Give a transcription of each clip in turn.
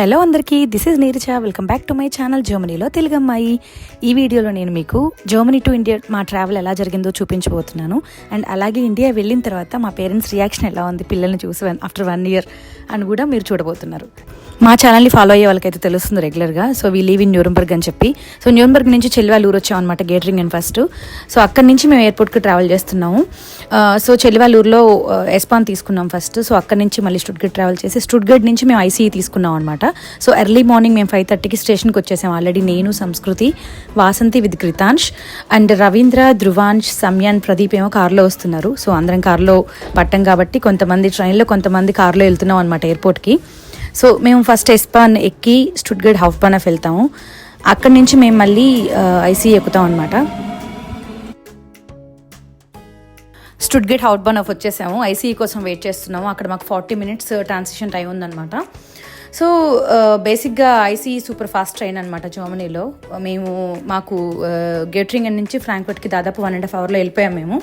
Hello అందరికీ this is Neeraja welcome back to my channel జర్మనీలో తెలుగమ్మాయి. ఈ వీడియోలో నేను మీకు జర్మనీ టు ఇండియా మా ట్రావెల్ ఎలా జరిగిందో చూపించబోతున్నాను. అండ్ అలాగే ఇండియా వెళ్ళిన తర్వాత మా పేరెంట్స్ రియాక్షన్ ఎలా ఉంది పిల్లల్ని చూసి ఆఫ్టర్ వన్ ఇయర్ అని కూడా మీరు చూడబోతున్నారు. మా ఛానల్ని ఫాలో అయ్యే వాళ్ళకైతే తెలుస్తుంది రెగ్యులర్గా so we leave in Nuremberg అని చెప్పి. సో న్యూరంబర్గ్ నుంచి చెల్లివాళ్ళు ఊరు వచ్చాం అనమాట గేటరింగ్ అండ్ ఫస్ట్ సో అక్కడి నుంచి మేము ఎయిర్పోర్ట్కి ట్రావెల్ చేస్తున్నాము. సో చెల్లివాళ్ళూరులో ఎస్పాన్ తీసుకున్నాం ఫస్ట్ సో అక్కడి నుంచి మళ్ళీ స్టుడ్గట్ ట్రావెల్ చేసి స్టుడ్గట్ నుంచి మేము ఐసీఈ తీసుకున్నాం అనమాట సో ఎర్లీ మార్నింగ్ మేము ఫైవ్ థర్టీకి స్టేషన్కి వచ్చేసాం. ఆల్రెడీ నేను సంస్కృతి వాసంతి విత్ కృతాంష్ అండ్ రవీంద్ర ధృవాంష్ సంయాన్ ప్రదీప్ ఏమో కార్లో వస్తున్నారు. సో అందరం కార్లో పట్టం కాబట్టి కొంతమంది ట్రైన్లో కొంతమంది కార్లో వెళ్తున్నాం అనమాట ఎయిర్పోర్ట్కి సో మేము ఫస్ట్ ఎస్పాన్ ఎక్కి స్టుడ్గడ్ హౌఫ్బానఫ్ వెళ్తాము. అక్కడి నుంచి మేము మళ్ళీ uh, ఐసీ ఎక్కుతాం అనమాట స్టుడ్గేట్ హౌట్ ఆఫ్ వచ్చేసాము. ఐసీఈ కోసం వెయిట్ చేస్తున్నాము. అక్కడ మాకు ఫార్టీ మినిట్స్ ట్రాన్సిషన్ టైం ఉందన్నమాట. సో బేసిక్గా ఐసీ సూపర్ ఫాస్ట్ ట్రైన్ అనమాట జర్మనీలో. మేము మాకు గేటరింగ్ నుంచి ఫ్రాంక్ఫర్ట్కి దాదాపు వన్ అండ్ హాఫ్ అవర్లో వెళ్ళిపోయాం మేము.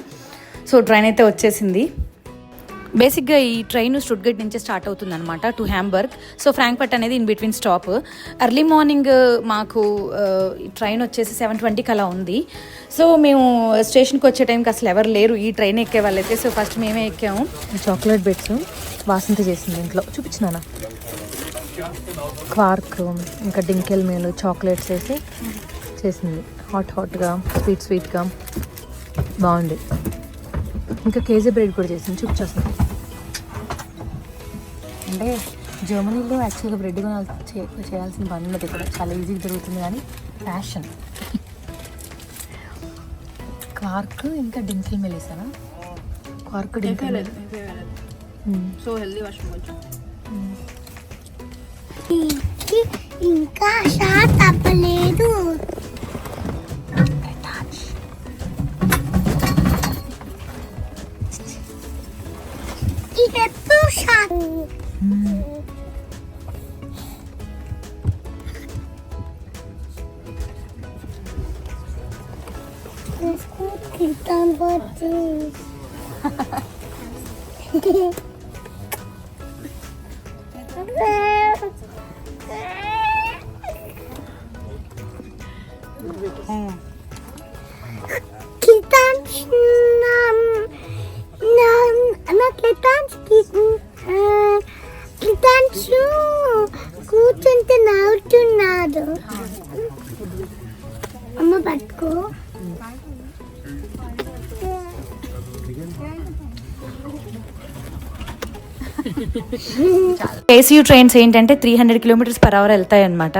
సో ట్రైన్ అయితే వచ్చేసింది. బేసిక్గా ఈ ట్రైన్ స్టుడ్గట్ నుంచే స్టార్ట్ అవుతుంది అనమాట టు హ్యాంబర్గ్ సో ఫ్రాంక్ఫర్ట్ అనేది in between stop early morning మాకు ఈ ట్రైన్ వచ్చేసి సెవెన్ ట్వంటీకి అలా ఉంది. సో మేము స్టేషన్కి వచ్చే టైంకి అసలు ఎవరు లేరు. ఈ ట్రైన్ ఎక్కే వాళ్ళైతే. సో ఫస్ట్ మేమే ఎక్కాము. చాక్లెట్ బిట్స్ వాసంతి చేసింది ఇంట్లో. చూపించినానా క్వార్క్ ఇంకా డింకెల్ మేలు చాక్లెట్స్ వేసి చేసింది. హాట్ హాట్గా స్వీట్ స్వీట్గా బాగుంది. ఇంకా కేజీ బ్రెడ్ కూడా చేసింది. చూపించేస్తుంది అంటే జర్మనీలో యాక్చువల్గా బ్రెడ్ కొనాలి చే- చేయాల్సిన పని ఉన్నది ఇక్కడ. చాలా ఈజీగా దొరుకుతుంది కానీ ఫ్యాషన్ క్వార్క్ ఇంకా డింకెల్ మేల్ వేసానా క్వార్క్ డింకెల్ సో హెల్దీ కొంచెం. ఇంకా షాట్ అవ్వలేదు ఇది ఎప్పుడు షాట్ కిటాన్ వచ్చి 嗯。ఏసీయూ ట్రైన్స్ ఏంటంటే three hundred kilometres per hour వెళ్తాయి అనమాట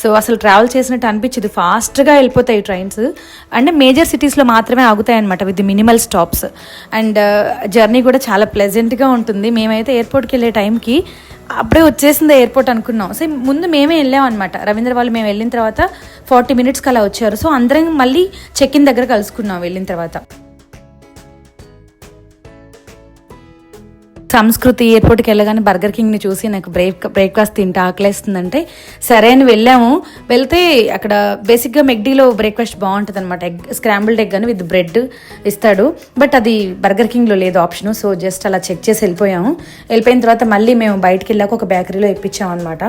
సో అసలు ట్రావెల్ చేసినట్టు అనిపించదు. ఫాస్ట్గా వెళ్ళిపోతాయి ట్రైన్స్ అండ్ మేజర్ సిటీస్లో మాత్రమే ఆగుతాయి అనమాట with minimal stops and journey కూడా చాలా ప్లెజెంట్గా ఉంటుంది. మేమైతే ఎయిర్పోర్ట్కి వెళ్ళే టైంకి అప్పుడే వచ్చేసింది ఎయిర్పోర్ట్ అనుకున్నాం. సో ముందు మేమే వెళ్ళాం అనమాట రవీంద్ర వాళ్ళు మేము వెళ్ళిన తర్వాత ఫార్టీ మినిట్స్కి అలా వచ్చారు. సో అందరం మళ్ళీ చెక్ ఇన్ దగ్గర కలుసుకున్నాం వెళ్ళిన తర్వాత. సంస్కృతి ఎయిర్పోర్ట్కి వెళ్ళగానే బర్గర్ కింగ్ని చూసి నాకు బ్రేక్ బ్రేక్ఫాస్ట్ తింటే ఆకలేస్తుందంటే సరే అని వెళ్ళాము. వెళ్తే అక్కడ బేసిక్గా మెగ్డీలో బ్రేక్ఫాస్ట్ బాగుంటుంది అనమాట ఎగ్ స్క్రాంబుల్డ్ ఎగ్ అని విత్ బ్రెడ్ ఇస్తాడు. బట్ అది బర్గర్ కింగ్లో లేదు ఆప్షన్ సో జస్ట్ అలా చెక్ చేసి వెళ్ళిపోయాము. వెళ్ళిపోయిన తర్వాత మళ్ళీ మేము బయటికి వెళ్ళాక ఒక బేకరీలో ఇప్పించాం అనమాట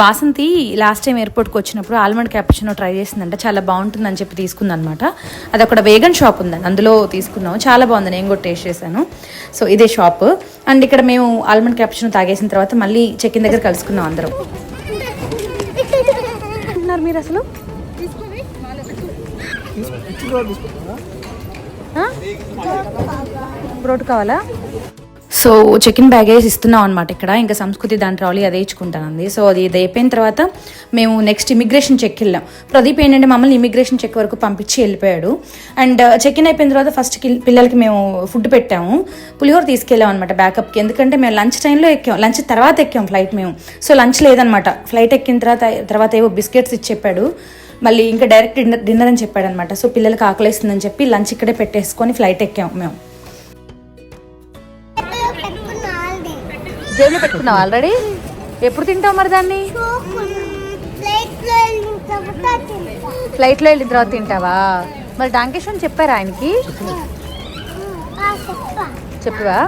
వాసంతి లాస్ట్ టైం ఎయిర్పోర్ట్కి వచ్చినప్పుడు ఆల్మండ్ క్యాపుచినో ట్రై చేసిందంట. చాలా బాగుంటుందని చెప్పి తీసుకుందనమాట. అది అక్కడ వేగన్ షాప్ ఉందండి. అందులో తీసుకున్నాము. చాలా బాగుంది. నేను కూడా టేస్ట్ చేశాను. సో ఇదే షాప్ అండ్ ఇక్కడ మేము ఆల్మండ్ క్యాపుచినో తాగేసిన తర్వాత మళ్ళీ చెక్ ఇన్ దగ్గర కలుసుకున్నాం అందరం. మీరు అసలు? బ్రోడ్ కావాలా? సో చెక్ ఇన్ బ్యాగేజ్ ఇస్తున్నాం అనమాట ఇక్కడ. ఇంకా సంస్కృతి దాని ట్రాలీ అదే ఇచ్చుకుంటానంది. సో అది ఇది అయిపోయిన తర్వాత మేము నెక్స్ట్ ఇమిగ్రేషన్ చెక్ వెళ్ళాం. ప్రదీప్ ఏంటంటే మమ్మల్ని ఇమిగ్రేషన్ చెక్ వరకు పంపించి వెళ్ళిపోయాడు. అండ్ uh, చెక్ ఇన్ అయిపోయిన తర్వాత ఫస్ట్ పిల్లలకి మేము ఫుడ్ పెట్టాము. పులిహోర తీసుకెళ్ళాం అనమాట బ్యాకప్కి ఎందుకంటే మేము లంచ్ టైంలో ఎక్కాం. లంచ్ తర్వాత ఎక్కాం ఫ్లైట్ మేము. సో లంచ్ లేదనమాట ఫ్లైట్ ఎక్కిన తర్వాత తర్వాత ఏవో బిస్కెట్స్ ఇచ్చి చెప్పాడు. మళ్ళీ ఇంకా డైరెక్ట్ డిన్నర్ డిన్నర్ అని చెప్పాడనమాట సో పిల్లలకి ఆకలిస్తుందని చెప్పి లంచ్ ఇక్కడే పెట్టేసుకొని ఫ్లైట్ ఎక్కాం మేము. జేబులో పెట్టుకున్నావు ఆల్రెడీ ఎప్పుడు తింటావు మరి దాన్ని? ఫ్లైట్లో వెళ్ళిన తర్వాత తింటావా? మరి డాంకేశ్వన్ చెప్పారా ఆయనకి? చెప్పవా.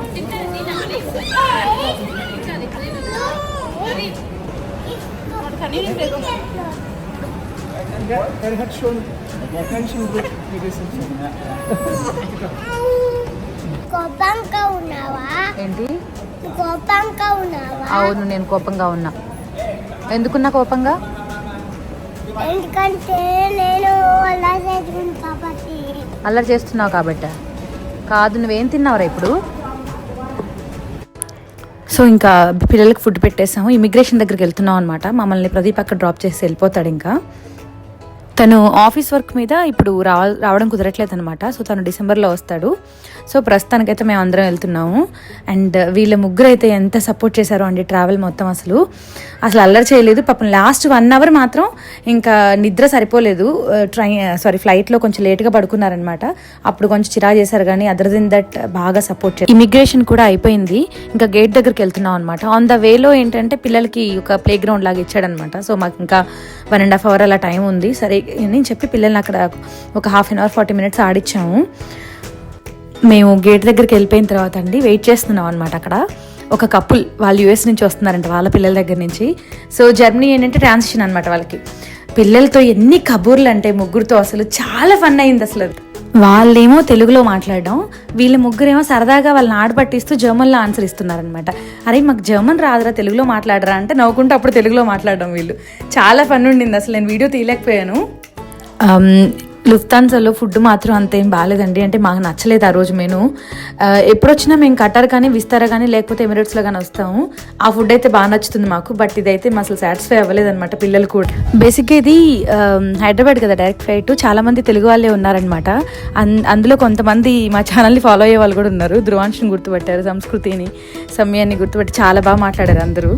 కోపంగా ఉన్నావా? ఏంటి? అవును నేను కోపంగా ఉన్నా. ఎందుకున్నా కోపంగా? ఎందుకంటే నేను అలా చదువుకుని కాబట్టి. అల్లరి చేస్తున్నావు కాబట్టి. కాదు నువ్వేం తిన్నావురా ఇప్పుడు? సో ఇంకా పిల్లలకి ఫుడ్ పెట్టేసాము. ఇమిగ్రేషన్ దగ్గరికి వెళ్తున్నాం అనమాట మమ్మల్ని ప్రదీప్ అక్కడ డ్రాప్ చేసి వెళ్ళిపోతాడు ఇంకా. తను ఆఫీస్ వర్క్ మీద ఇప్పుడు రావ రావడం కుదరట్లేదు అనమాట సో తను డిసెంబర్లో వస్తాడు. సో ప్రస్తుతానికైతే మేము అందరం వెళ్తున్నాము. అండ్ వీళ్ళ ముగ్గురు అయితే ఎంత సపోర్ట్ చేశారో అండి ట్రావెల్ మొత్తం అసలు. అసలు అల్లరి చేయలేదు. పాపం లాస్ట్ వన్ అవర్ మాత్రం ఇంకా నిద్ర సరిపోలేదు. ట్రై సారీ ఫ్లైట్లో కొంచెం లేట్గా పడుకున్నారనమాట అప్పుడు కొంచెం చిరా చేశారు కానీ అదర్ దెన్ దట్ బాగా సపోర్ట్ చేశారు. ఇమిగ్రేషన్ కూడా అయిపోయింది. ఇంకా గేట్ దగ్గరికి వెళ్తున్నాం అనమాట ఆన్ ద వేలో ఏంటంటే పిల్లలకి ఒక ప్లే గ్రౌండ్ లాగా ఇచ్చాడనమాట సో మాకు ఇంకా వన్ అండ్ హాఫ్ అవర్ అలా టైం ఉంది. సరే నేను చెప్పి పిల్లల్ని అక్కడ ఒక half an hour forty minutes ఆడిచ్చాము. మేము గేట్ దగ్గరికి వెళ్ళిపోయిన తర్వాత అండి వెయిట్ చేస్తున్నాం అనమాట అక్కడ. ఒక కపుల్ వాళ్ళు యూఎస్ నుంచి వస్తున్నారంట వాళ్ళ పిల్లల దగ్గర నుంచి. సో జర్మనీ ఏంటంటే ట్రాన్సిషన్ అనమాట వాళ్ళకి. పిల్లలతో ఎన్ని కబూర్లు అంటే ముగ్గురుతో అసలు చాలా ఫన్ అయింది అసలు. వాళ్ళేమో తెలుగులో మాట్లాడడం వీళ్ళ ముగ్గురేమో సరదాగా వాళ్ళని ఆడపట్టిస్తూ జర్మన్లో ఆన్సర్ ఇస్తున్నారనమాట అరే మాకు జర్మన్ రాదురా తెలుగులో మాట్లాడరా అంటే నవ్వుకుంటూ అప్పుడు తెలుగులో మాట్లాడడం వీళ్ళు. చాలా ఫన్ ఉండింది అసలు నేను వీడియో తీయలేకపోయాను. Um, లుఫ్తాన్సాలో ఫుడ్ మాత్రం అంత ఏం బాగాలేదండి అంటే మాకు నచ్చలేదు ఆ రోజు మేము uh, ఎప్పుడొచ్చినా మేము కట్టారు కానీ విస్తారా కానీ లేకపోతే ఎమిరేట్స్లో కానీ వస్తాము. ఆ ఫుడ్ అయితే బాగా నచ్చుతుంది మాకు. బట్ ఇదైతే మా అసలు సాటిస్ఫై అవ్వలేదు అనమాట పిల్లలు కూడా. బేసిక్గా ఇది um, హైదరాబాద్ కదా డైరెక్ట్ ఫ్లైట్ చాలామంది తెలుగు వాళ్ళే ఉన్నారనమాట అన్- అందులో కొంతమంది మా ఛానల్ని ఫాలో అయ్యే వాళ్ళు కూడా ఉన్నారు. ధ్రువాంశని గుర్తుపట్టారు సంస్కృతిని సమయాన్ని గుర్తుపట్టి చాలా బాగా మాట్లాడారు అందరూ.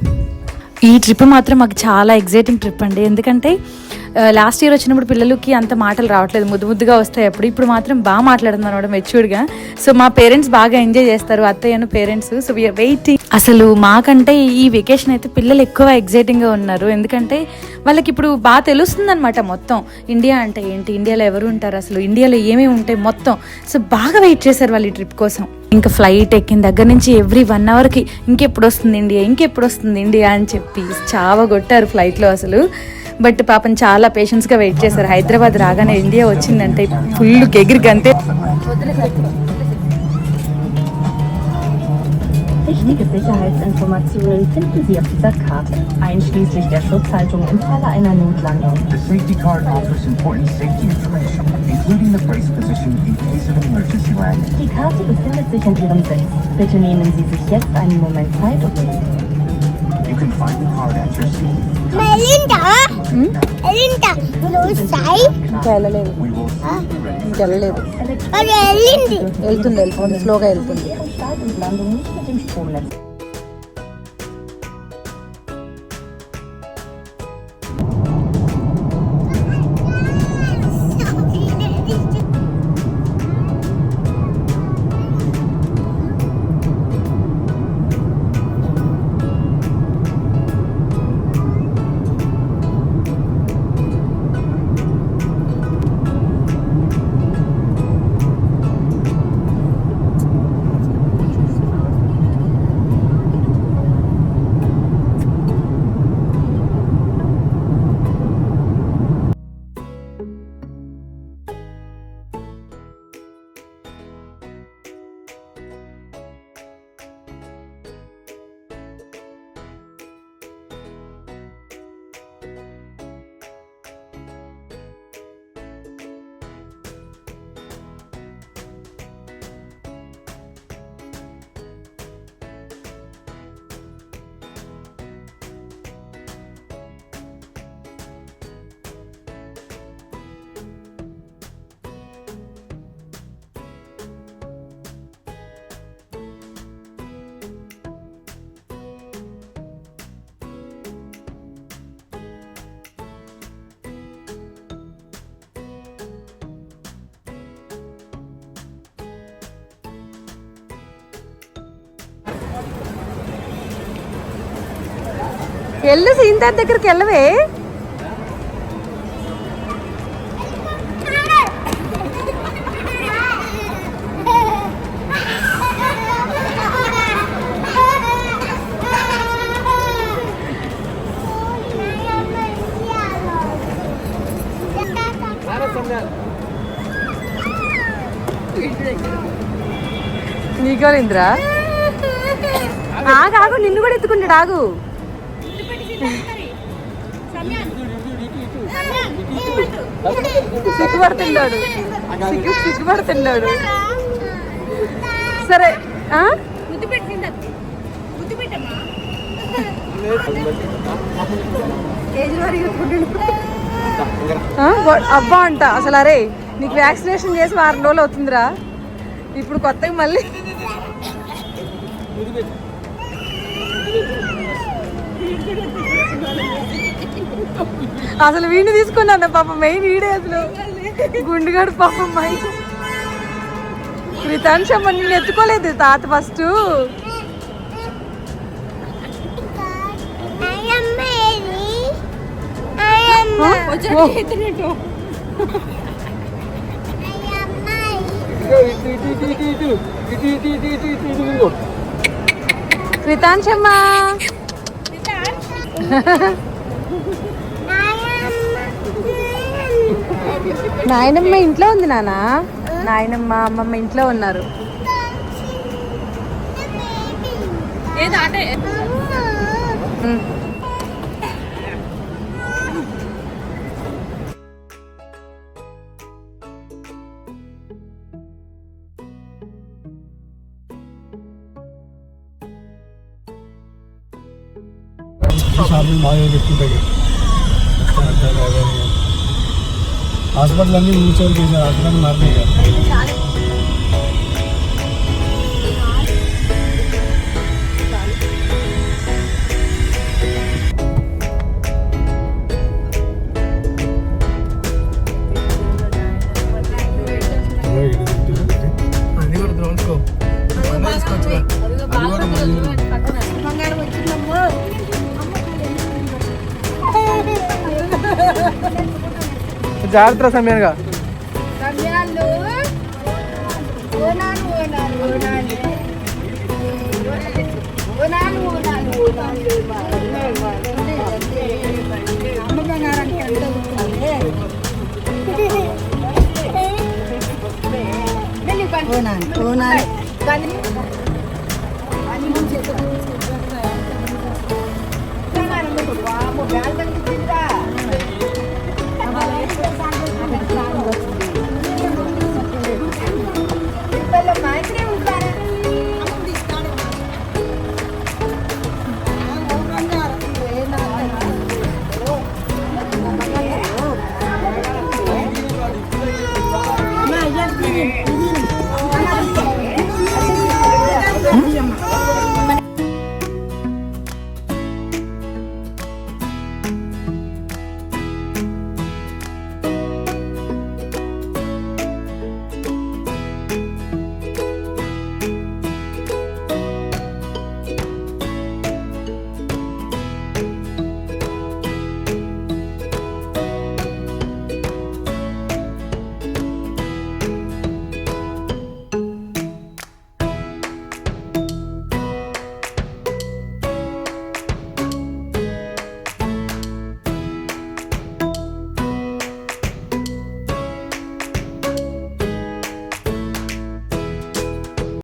ఈ ట్రిప్ మాత్రం మాకు చాలా ఎగ్జైటింగ్ ట్రిప్ అండి. ఎందుకంటే లాస్ట్ ఇయర్ వచ్చినప్పుడు పిల్లలకి అంత మాటలు రావట్లేదు. ముద్దు ముద్దుగా వస్తాయి అప్పుడు. ఇప్పుడు మాత్రం బాగా మాట్లాడుతున్నారు అనమాట మెచ్యూర్డ్గా సో మా పేరెంట్స్ బాగా ఎంజాయ్ చేస్తారు. అత్తయ్యను పేరెంట్స్ సో వీఆర్ వెయిటింగ్ అసలు మాకంటే ఈ వెకేషన్ అయితే పిల్లలు ఎక్కువ ఎగ్జైటింగ్గా ఉన్నారు. ఎందుకంటే వాళ్ళకి ఇప్పుడు బాగా తెలుస్తుంది అనమాట మొత్తం. ఇండియా అంటే ఏంటి? ఇండియాలో ఎవరు ఉంటారు? అసలు ఇండియాలో ఏమేమి ఉంటాయి? మొత్తం. సో బాగా వెయిట్ చేశారు వాళ్ళు ఈ ట్రిప్ కోసం. ఇంకా ఫ్లైట్ ఎక్కిన దగ్గర నుంచి ఎవ్రీ వన్ అవర్కి ఇంకెప్పుడు వస్తుంది ఇండియా ఇంకెప్పుడు వస్తుంది ఇండియా అని చెప్పి చావ కొట్టారు ఫ్లైట్లో అసలు. బట్ పాపం చాలా పేషెన్స్గా వెయిట్ చేశారు. హైదరాబాద్ రాగానే ఇండియా వచ్చిందంటే ఫుల్ ఎగిరి Wichtige Sicherheitsinformationen finden Sie auf dieser Karte, einschließlich der Schutzhaltung im Falle einer Notlandung. The safety card offers important safety information, including the brace position in case of emergency landing. Die Karte befindet sich in Ihrem Sitz. Bitte nehmen Sie sich jetzt einen Moment Zeit und... You can find the card at your seat. Melinda! వెళ్ళలేదు. వెళ్తుంది వెళ్తుంది. స్లోగా వెళ్తుంది. వెళ్ళు scene దగ్గరికి వెళ్ళవే. నీకోరింద్రా ఆగు నిన్ను కూడా ఎత్తుకుంటాడు ఆగు. సిగ్గుపడుతున్నాడు. సిగ్గు సిగ్గుపడుతున్నాడు. సరే అబ్బా అంట అసలు అరే నీకు వ్యాక్సినేషన్ చేసి వారం రోజులు అవుతుందిరా. ఇప్పుడు కొత్తగా మళ్ళీ అసలు వీడిని తీసుకున్నాను పాపం మెయిన్ వీడే అసలు గుండుగాడు పాపం మై క్రితాంశమ్మ నిన్ను ఎత్తుకోలేదు తాత ఫస్ట్ అయ్యమ్మ నాయనమ్మ ఇంట్లో ఉంది నాన్న నాయనమ్మ అమ్మమ్మ ఇంట్లో ఉన్నారు. ఆటే? ఉమ్. హాస్పిటల్ అన్ని మూసేవారు చేశారు హాస్పిటల్ మారినాయి కదా అది కూడా జాగ్రత్త సమయాలుగా సమయాలు ఓనాను ఓనాను ఓనాను ఓనాను ఓనాను